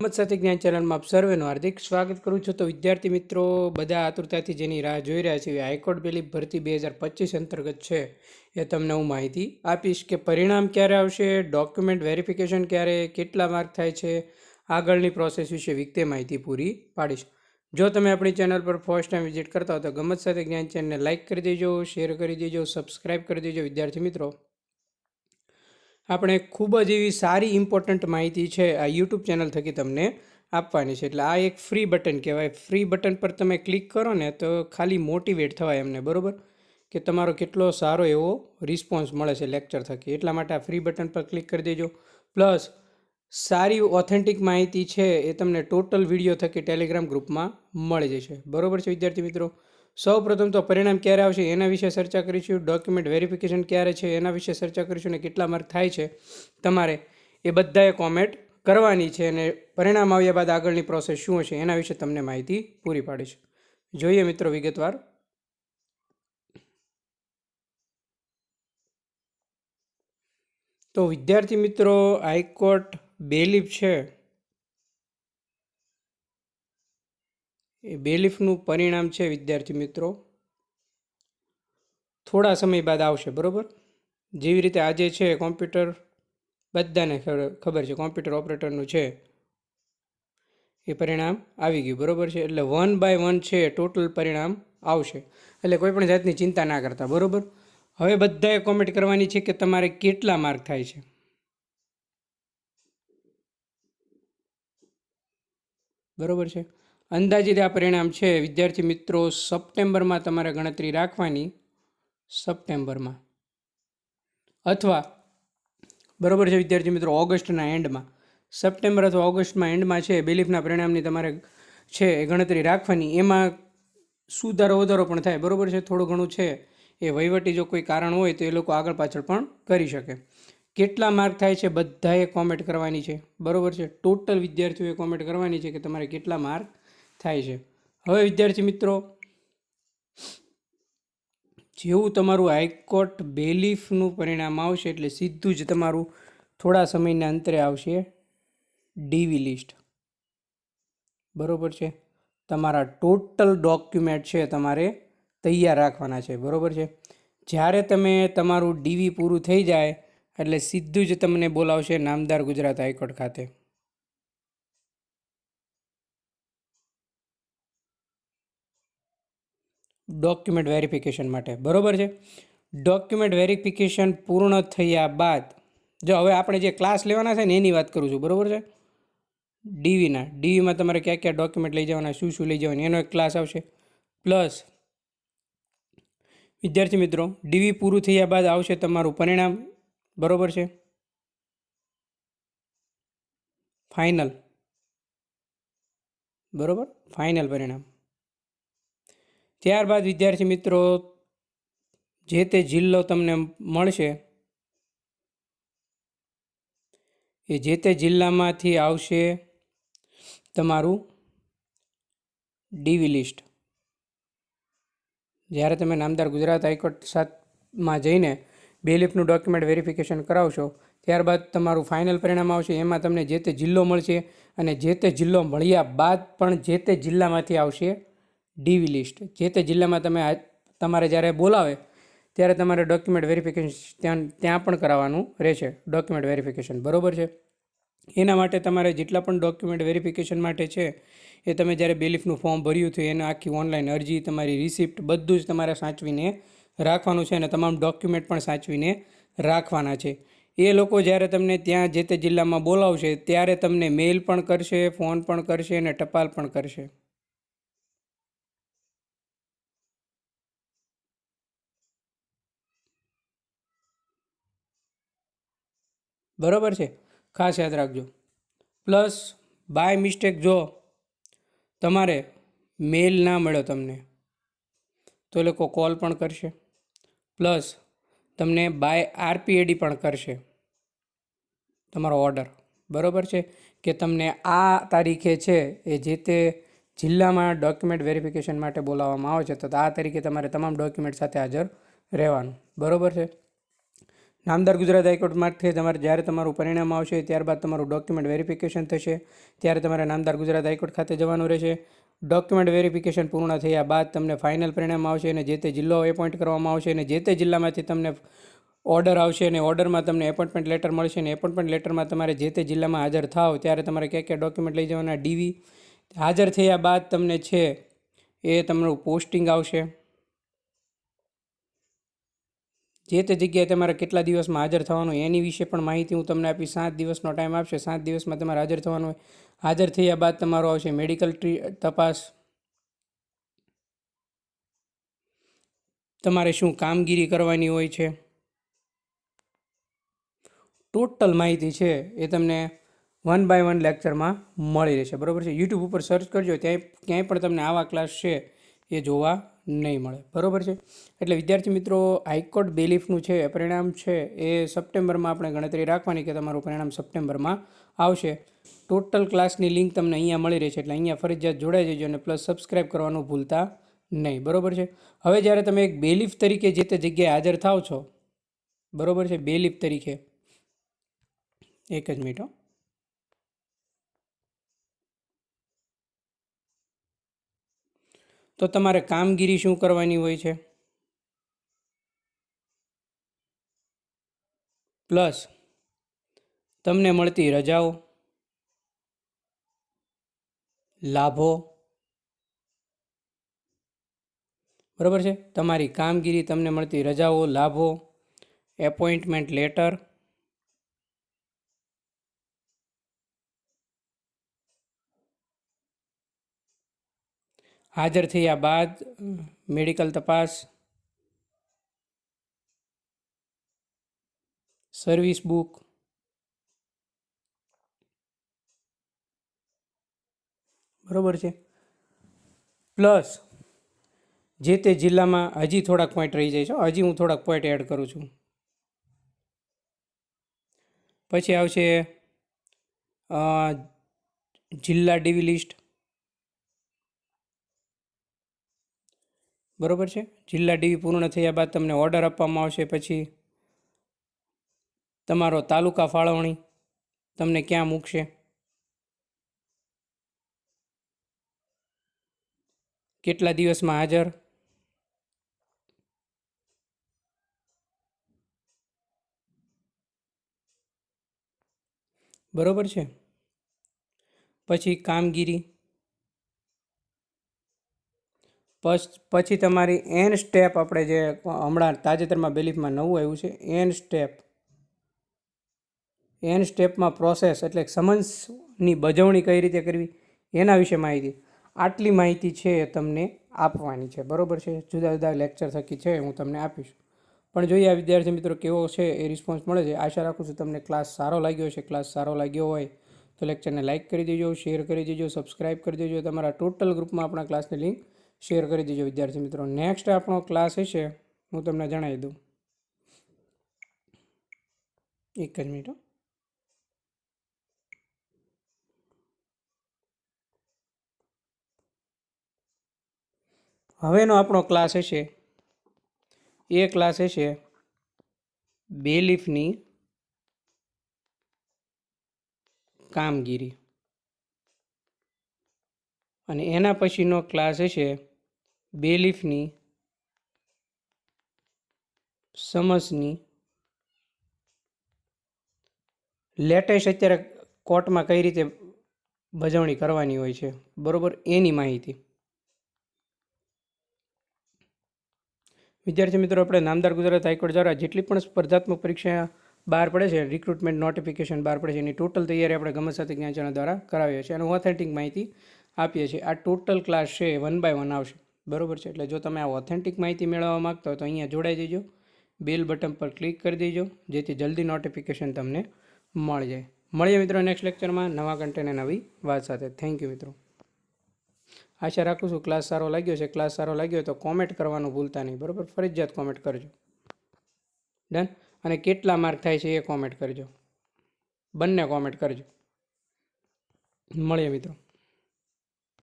મત સાથે જ્ઞાન ચેનલમાં આપ સર્વેનું હાર્દિક સ્વાગત કરું છું. તો વિદ્યાર્થી મિત્રો, બધા આતુરતાથી જેની રાહ જોઈ રહ્યા છે એ હાઈકોર્ટ બેલી ભરતી બે હજાર પચીસ અંતર્ગત છે એ તમને હું માહિતી આપીશ કે પરિણામ ક્યારે આવશે, ડોક્યુમેન્ટ વેરિફિકેશન ક્યારે, કેટલા માર્ક થાય છે, આગળની પ્રોસેસ વિશે વિગતે માહિતી પૂરી પાડીશ. જો તમે આપણી ચેનલ પર ફર્સ્ટ ટાઈમ વિઝિટ કરતા હો તો ગમત સાથે જ્ઞાન ચેનલને લાઇક કરી દેજો, શેર કરી દેજો, સબસ્ક્રાઇબ કરી દેજો વિદ્યાર્થી મિત્રો. આપણે ખૂબ જ એવી સારી ઇમ્પોર્ટન્ટ માહિતી છે આ યુટ્યુબ ચેનલ થકી તમને આપવાની છે. એટલે આ એક ફ્રી બટન કહેવાય. ફ્રી બટન પર તમે ક્લિક કરો ને તો ખાલી મોટિવેટ થવાય એમને, બરાબર? કે તમારો કેટલો સારો એવો રિસ્પોન્સ મળે છે લેક્ચર થકી. એટલા માટે આ ફ્રી બટન પર ક્લિક કરી દેજો. પ્લસ સારી ઓથેન્ટિક માહિતી છે એ તમને ટોટલ વીડિયો થકી ટેલિગ્રામ ગ્રુપમાં મળી જશે. બરાબર છે વિદ્યાર્થી મિત્રો? સૌ પ્રથમ તો પરિણામ ક્યારે આવશે એના વિશે ચર્ચા કરીશું. ડોક્યુમેન્ટ વેરિફિકેશન ક્યારે છે એના વિશે ચર્ચા કરીશું અને કેટલા માર્ક થાય છે તમારે એ બધાએ કોમેન્ટ કરવાની છે અને પરિણામ આવ્યા બાદ આગળની પ્રોસેસ શું હશે એના વિશે તમને માહિતી પૂરી પાડીશ જોઈએ મિત્રો વિગતવાર. તો વિદ્યાર્થી મિત્રો, હાઈકોર્ટ બેલીફ છે. એ બેલીફનું પરિણામ છે, વિદ્યાર્થી મિત્રો. થોડા સમય બાદ આવશે, બરાબર? જેવી રીતે આજે છે, કોમ્પ્યુટર, બધાને ખબર છે, કોમ્પ્યુટર ઓપરેટરનું છે, એ પરિણામ આવી ગયું, બરાબર છે? એટલે વન બાય વન છે, ટોટલ પરિણામ આવશે. એટલે કોઈ પણ જાતની ચિંતા ના કરતા, બરાબર? હવે બધાએ કોમેન્ટ કરવાની છે કે તમારે કેટલા માર્ક થાય છે. બરાબર છે? અંદાજિત આ પરિણામ છે, વિદ્યાર્થી મિત્રો, સપ્ટેમ્બરમાં તમારે ગણતરી રાખવાની. સપ્ટેમ્બરમાં. અથવા, બરાબર છે વિદ્યાર્થી મિત્રો, ઓગસ્ટના એન્ડમાં. સપ્ટેમ્બર અથવા ઓગસ્ટમાં એન્ડમાં છે, બેલીફના પરિણામની તમારે છે એ ગણતરી રાખવાની. એમાં સુધારો વધારો પણ થાય, બરાબર છે? થોડું ઘણું છે એ વહીવટી જો કોઈ કારણ હોય તો એ લોકો આગળ પાછળ પણ કરી શકે. કેટલા માર્ક થાય છે? બધાએ કોમેન્ટ કરવાની છે. બરાબર છે? ટોટલ વિદ્યાર્થીઓએ કોમેન્ટ કરવાની છે કે તમારે કેટલા માર્ક થાય છે. હવે વિદ્યાર્થી મિત્રો, જેવું તમારું હાઈકોર્ટ બેલીફનું પરિણામ આવશે, એટલે સીધું જ તમારું થોડા સમયના અંતરે આવશે ડીવી લિસ્ટ. બરોબર છે? તમારા ટોટલ ડોક્યુમેન્ટ છે તમારે તૈયાર રાખવાના છે. બરાબર છે? જ્યારે તમે તમારું ડીવી પૂરું થઈ જાય, એટલે સીધું જ તમને બોલાવશે નામદાર ગુજરાત હાઈકોર્ટ ખાતે. ડોક્યુમેન્ટ વેરિફિકેશન માટે. બરોબર છે? ડોક્યુમેન્ટ વેરિફિકેશન પૂર્ણ થયા બાદ, જો હવે આપણે જે ક્લાસ લેવાના છે ને એની વાત કરું છું, બરાબર છે? ડીવીના ડીવીમાં તમારે ક્યાં ક્યાં ડોક્યુમેન્ટ લઈ જવાના, શું શું લઈ જવાનું, એનો એક ક્લાસ આવશે. પ્લસ વિદ્યાર્થી મિત્રો ડીવી પૂરું થયા બાદ આવશે તમારું પરિણામ. બરોબર છે? ફાઇનલ બરોબર? ફાઇનલ પરિણામ. ત્યારબાદ, વિદ્યાર્થી મિત્રો, જે તે જિલ્લો તમને મળશે, એ જે તે જિલ્લામાંથી આવશે તમારું ડીવી લિસ્ટ. જ્યારે તમે નામદાર ગુજરાત હાઈકોર્ટ સાથમાં જઈને બેલીફનું ડોક્યુમેન્ટ વેરિફિકેશન કરાવશો, ત્યારબાદ તમારું ફાઇનલ પરિણામ આવશે, એમાં તમને જે તે જિલ્લો મળશે અને જે તે જિલ્લો મળ્યા બાદ પણ જે તે જિલ્લામાંથી આવશે ડીવી લિસ્ટ. જે તે જિલ્લામાં તમે તમારે જ્યારે બોલાવે, ત્યારે તમારે ડોક્યુમેન્ટ વેરિફિકેશન ત્યાં ત્યાં પણ કરાવવાનું રહેશે. Document verification. બરાબર છે? એના માટે તમારે જેટલા પણ ડોક્યુમેન્ટ વેરિફિકેશન માટે છે, એ તમે જ્યારે બેલીફનું ફોર્મ ભર્યું થયું એને આખી ઓનલાઈન અરજી, તમારી રિસિપ્ટ, બધું જ તમારે સાચવીને રાખવાનું છે અને તમામ ડોક્યુમેન્ટ પણ સાચવીને રાખવાના છે. એ લોકો જ્યારે તમને ત્યાં જે તે જિલ્લામાં બોલાવશે, ત્યારે તમને મેલ પણ કરશે, ફોન પણ કરશે અને ટપાલ પણ કરશે. બરાબર છે? ખાસ યાદ રાખજો. પ્લસ, બાય મિસ્ટેક જો તમારે મેલ ના મળ્યો તમને, તો લોકો કોલ પણ કરશે. પ્લસ, તમને બાય આરપીએડી પણ કરશે તમારો ઓર્ડર. બરાબર છે? કે તમને આ તારીખે છે એ જે તે જિલ્લામાં ડોક્યુમેન્ટ વેરિફિકેશન માટે બોલાવવામાં આવે છે, તો આ તરીકે તમારે તમામ ડોક્યુમેન્ટ સાથે હાજર રહેવાનું. બરાબર છે? નામદાર ગુજરાત હાઈકોર્ટમાંથી તમારે જ્યારે તમારું પરિણામ આવશે, ત્યારબાદ તમારું ડોક્યુમેન્ટ વેરિફિકેશન થશે, ત્યારે તમારે નામદાર ગુજરાત હાઈકોર્ટ ખાતે જવાનું રહેશે. ડોક્યુમેન્ટ વેરિફિકેશન પૂર્ણ થયા બાદ તમને ફાઇનલ પરિણામ આવશે અને જે તે જિલ્લો એપોઇન્ટ કરવામાં આવશે અને જે તે જિલ્લામાંથી તમને ઓર્ડર આવશે અને ઓર્ડરમાં તમને એપોઇન્ટમેન્ટ લેટર મળશે અને એપોઇન્ટમેન્ટ લેટરમાં તમારે જે તે જિલ્લામાં હાજર થાવ, ત્યારે તમારે કયા ક્યાં ડોક્યુમેન્ટ લઈ જવાના? ડીવી હાજર થયા બાદ તમને છે એ તમારું પોસ્ટિંગ આવશે. જે તે જગ્યાએ તમારે કેટલા દિવસમાં હાજર થવાનું એની વિશે પણ માહિતી હું તમને આપીશ. સાત દિવસનો ટાઈમ આપશે. સાત દિવસમાં તમારે હાજર થવાનું હોય. હાજર થયા બાદ તમારો આવશે મેડિકલ ટ્રી, તપાસ. તમારે શું કામગીરી કરવાની હોય છે? ટોટલ માહિતી છે એ તમને વન બાય વન લેક્ચરમાં મળી રહેશે. બરાબર છે? યુટ્યુબ ઉપર સર્ચ કરજો. ત્યાં, ક્યાંય પણ તમને આવા ક્લાસ છે એ જોવા નહીં મળે. બરાબર છે? એટલે વિદ્યાર્થી મિત્રો, હાઈકોર્ટ બેલીફનું છે, પરિણામ છે, એ સપ્ટેમ્બરમાં આપણે ગણતરી રાખવાની કે તમારું પરિણામ સપ્ટેમ્બરમાં આવશે. ટોટલ ક્લાસની લિંક તમને અહીંયા મળી રહેશે, એટલે અહીંયા ફરજિયાત જોડાઈ જજો અને પ્લસ સબસ્ક્રાઇબ કરવાનું ભૂલતા નહીં. બરાબર છે? હવે જ્યારે તમે એક બેલીફ તરીકે જે તે જગ્યાએ હાજર થાવ છો, બરાબર છે? બેલીફ તરીકે. એક જ મિનિટ તો તમારે કામગીરી શું કરવાની હોય છે? પ્લસ, તમને મળતી રજાઓ, લાભો, બરાબર છે? તમારી કામગીરી, તમને મળતી રજાઓ, લાભો, એપોઇન્ટમેન્ટ લેટર હાજર થયા બાદ મેડિકલ તપાસ, સર્વિસ બુક, બરોબર છે. પ્લસ, જે તે જિલ્લામાં હજી થોડાક પોઈન્ટ રહી જાય છે. હજી હું થોડાક પોઈન્ટ એડ કરું છું. પછી આવશે જિલ્લા ડીવી લિસ્ટ. બરોબર છે? જિલ્લા ડીવી પૂર્ણ થયા બાદ તમને ઓર્ડર આપવામાં આવશે, પછી તમારો તાલુકા ફાળવણી તમને ક્યાં મૂકશે? કેટલા દિવસમાં હાજર? બરોબર છે? પછી કામગીરી? પછ- તમારી એન સ્ટેપ આપણે જે હમણાં તાજેતરમાં બેલીફમાં નવું આવ્યું છે એન સ્ટેપ એન સ્ટેપમાં પ્રોસેસ એટલે સમન્સની બજવણી કઈ રીતે કરવી, એના વિશે માહિતી. આટલી માહિતી છે એ તમને આપવાની છે, બરોબર છે? જુદા જુદા લેક્ચર થકી છે હું તમને આપીશ. પણ જોઈએ આ વિદ્યાર્થી મિત્રો કેવો છે એ રિસ્પોન્સ મળે છે. આશા રાખું છું તમને ક્લાસ સારો લાગ્યો છે ક્લાસ સારો લાગ્યો હોય તો લેક્ચરને લાઇક કરી દેજો શેર કરી દેજો સબસ્ક્રાઇબ કરી દેજો. તમારા ટોટલ ગ્રુપમાં આપણા ક્લાસની લિંક શેર કરી દેજો, વિદ્યાર્થી મિત્રો. નેક્સ્ટ આપણો ક્લાસ હશે હું તમને જણાવી દઉં. એક જ મિનિટ હવેનો આપણો ક્લાસ હશે એ ક્લાસ હશે બેલીફની કામગીરી. અને એના પછીનો ક્લાસ હશે બેલીફની સમસની, લેટેસ્ટ અત્યારે કોર્ટમાં કઈ રીતે બજવણી કરવાની હોય છે, બરોબર, એની માહિતી. વિદ્યાર્થી મિત્રો, આપણે નામદાર ગુજરાત હાઈકોર્ટ દ્વારા જેટલી પણ સ્પર્ધાત્મક પરીક્ષા બહાર પડે છે રિક્રુટમેન્ટ નોટિફિકેશન બહાર પડે છે, એની ટોટલ તૈયારી આપણે ગમત સાથે જ્ઞાનચના દ્વારા કરાવીએ છીએ અને ઓથેન્ટિક માહિતી આપીએ છીએ. આ ટોટલ ક્લાસ છે વન બાય વન આવશે. બરોબર છે? એટલે જો તમે આ ઓથેન્ટિક માહિતી મેળવવા માગતા હો તો અહીંયા જોડાઈ જજો. બેલ બટન પર ક્લિક કરી દેજો, જેથી જલ્દી નોટિફિકેશન તમને મળી જાય. મળીએ મિત્રો નેક્સ્ટ લેક્ચરમાં નવા કન્ટેન્ટ નવી વાત સાથે. થેન્ક યુ મિત્રો. આશા રાખું છું ક્લાસ સારો લાગ્યો છે. ક્લાસ સારો લાગ્યો તો કોમેન્ટ કરવાનું ભૂલતા નહીં. બરાબર? ફરજિયાત કોમેન્ટ કરજો. ડન અને કેટલા માર્ક થાય છે એ કોમેન્ટ કરજો. બંને કોમેન્ટ કરજો. મળીએ મિત્રો.